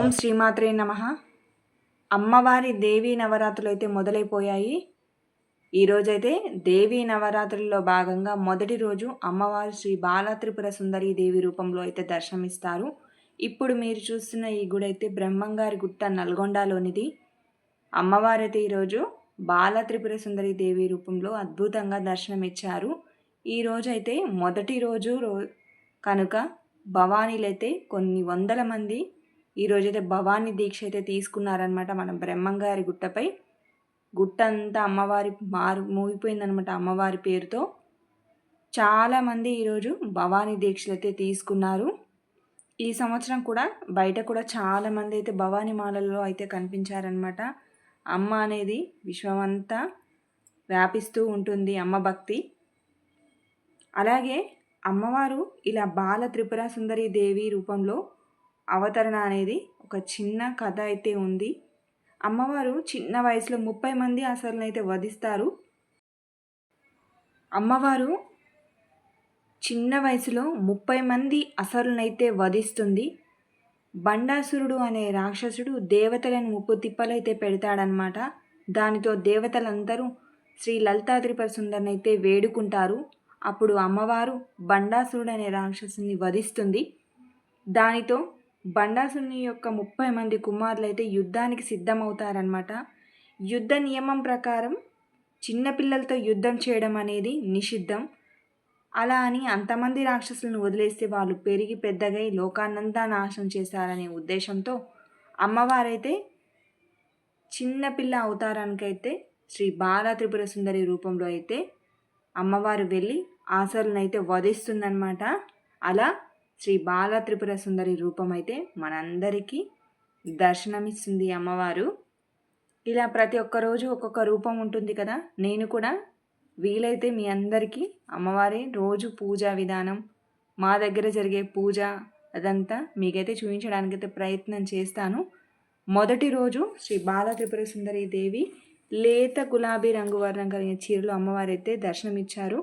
ఓం శ్రీమాత్రే నమ. అమ్మవారి దేవీ నవరాత్రులు అయితే మొదలైపోయాయి. ఈరోజైతే దేవీ నవరాత్రుల్లో భాగంగా మొదటి రోజు అమ్మవారు శ్రీ బాలత్రిపుర సుందరి దేవి రూపంలో అయితే దర్శనమిస్తారు. ఇప్పుడు మీరు చూస్తున్న ఈ గుడి అయితే బ్రహ్మంగారి గుట్ట నల్గొండలోనిది. అమ్మవారైతే ఈరోజు బాల త్రిపుర సుందరి దేవి రూపంలో అద్భుతంగా దర్శనమిచ్చారు. ఈ రోజైతే మొదటి రోజు రో కనుక భవానీలైతే కొన్ని వందల మంది ఈరోజైతే భవానీ దీక్ష అయితే తీసుకున్నారనమాట మన బ్రహ్మంగారి గుట్టపై. గుట్ట అంతా అమ్మవారి మారు మూగిపోయిందనమాట అమ్మవారి పేరుతో. చాలామంది ఈరోజు భవానీ దీక్షలు అయితే తీసుకున్నారు. ఈ సంవత్సరం కూడా బయట కూడా చాలామంది అయితే భవానీ మాలలో అయితే కనిపించారనమాట అమ్మ అనేది విశ్వమంతా వ్యాపిస్తూ ఉంటుంది అమ్మ భక్తి. అలాగే అమ్మవారు ఇలా బాల త్రిపుర సుందరి దేవి రూపంలో అవతరణ అనేది ఒక చిన్న కథ అయితే ఉంది. అమ్మవారు చిన్న వయసులో ముప్పై మంది అసలునైతే వధిస్తారు. అమ్మవారు చిన్న వయసులో ముప్పై మంది అసలునైతే వధిస్తుంది. బండాసురుడు అనే రాక్షసుడు దేవతలను ముప్పు తిప్పలైతే పెడతాడనమాట దానితో దేవతలందరూ శ్రీ లలితా త్రిపుర సుందరినైతే వేడుకుంటారు. అప్పుడు అమ్మవారు బండాసురుడు అనే రాక్షసుని వధిస్తుంది. దానితో బండాసుని యొక్క ముప్పై మంది కుమారులు అయితే యుద్ధానికి సిద్ధమవుతారనమాట యుద్ధ నియమం ప్రకారం చిన్నపిల్లలతో యుద్ధం చేయడం అనేది నిషిద్ధం. అలా అని అంతమంది రాక్షసులను వదిలేస్తే వాళ్ళు పెరిగి పెద్దగై లోకాన్నంతా నాశనం చేశారనే ఉద్దేశంతో అమ్మవారైతే చిన్నపిల్ల అవతారానికైతే శ్రీ బాల త్రిపుర సుందరి రూపంలో అయితే అమ్మవారు వెళ్ళి ఆసరులను వధిస్తుందన్నమాట. అలా శ్రీ బాల త్రిపుర సుందరి రూపం అయితే మనందరికీ దర్శనమిస్తుంది అమ్మవారు. ఇలా ప్రతి ఒక్క రోజు ఒక్కొక్క రూపం ఉంటుంది కదా నేను కూడా వీలైతే మీ అందరికీ అమ్మవారి రోజు పూజా విధానం మా దగ్గర జరిగే పూజ అదంతా మీకైతే చూపించడానికైతే ప్రయత్నం చేస్తాను. మొదటి రోజు శ్రీ బాల త్రిపుర సుందరి దేవి లేత గులాబీ రంగు వర్ణం కలిగిన చీరలు అమ్మవారు అయితే దర్శనమిచ్చారు.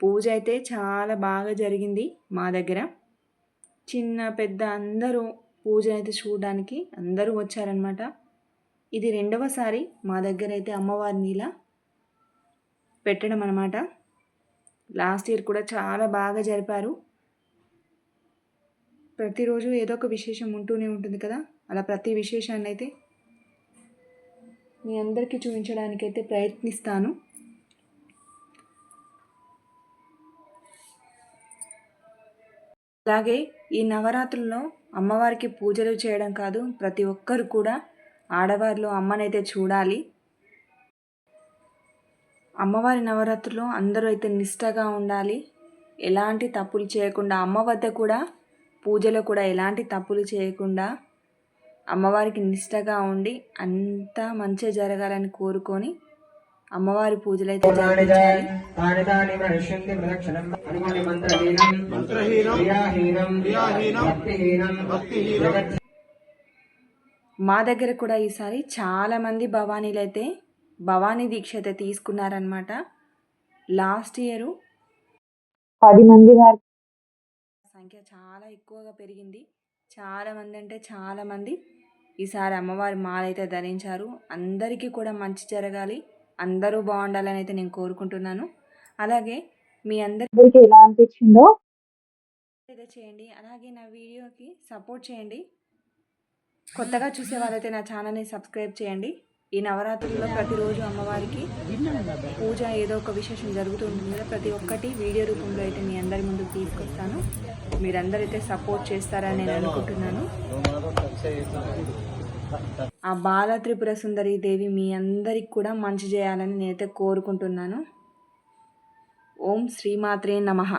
పూజ అయితే చాలా బాగా జరిగింది మా దగ్గర. చిన్న పెద్ద అందరూ పూజ అయితే చూడడానికి అందరూ వచ్చారనమాట ఇది రెండవసారి మా దగ్గర అయితే అమ్మవారిని ఇలా పెట్టడం అనమాట లాస్ట్ ఇయర్ కూడా చాలా బాగా జరిపారు. ప్రతిరోజు ఏదో ఒక విశేషం ఉంటూనే ఉంటుంది కదా? అలా ప్రతి విశేషాన్ని అయితే మీ అందరికీ చూపించడానికైతే ప్రయత్నిస్తాను. అలాగే ఈ నవరాత్రుల్లో అమ్మవారికి పూజలు చేయడం కాదు ప్రతి ఒక్కరు కూడా ఆడవారిలో అమ్మనైతే చూడాలి. అమ్మవారి నవరాత్రులు అందరూ అయితే నిష్టగా ఉండాలి. ఎలాంటి తప్పులు చేయకుండా అమ్మ వద్ద కూడా పూజలో కూడా ఎలాంటి తప్పులు చేయకుండా అమ్మవారికి నిష్టగా ఉండి అంతా మంచిగా జరగాలని కోరుకొని అమ్మవారి పూజలు అయితే జరిపించాలి. మా దగ్గర కూడా ఈసారి చాలా మంది భవానీలు అయితే భవానీ దీక్ష అయితే తీసుకున్నారనమాట లాస్ట్ ఇయర్ పది మంది వారి సంఖ్య చాలా ఎక్కువగా పెరిగింది. చాలా మంది అంటే చాలా మంది. ఈసారి అమ్మవారి మాలైతే ధరించారు. అందరికీ కూడా మంచి జరగాలి. అందరూ బాగుండాలని అయితే నేను కోరుకుంటున్నాను. అలాగే మీ అందరికి ఎలా అనిపించిందో అయితే చేయండి. అలాగే నా వీడియోకి సపోర్ట్ చేయండి. కొత్తగా చూసే వాళ్ళైతే నా ఛానల్ని సబ్స్క్రైబ్ చేయండి. ఈ నవరాత్రుల్లో ప్రతిరోజు అమ్మవారికి పూజ ఏదో ఒక విశేషం జరుగుతుంది కదా ప్రతి ఒక్కటి వీడియో రూపంలో అయితే మీ అందరి ముందుకు తీసుకొస్తాను. మీరందరైతే సపోర్ట్ చేస్తారని నేను అనుకుంటున్నాను. ఆ బాల త్రిపుర సుందరి దేవి మీ అందరికి కూడా మంచి చేయాలని నేనైతే కోరుకుంటున్నాను. ఓం శ్రీమాత్రే నమః.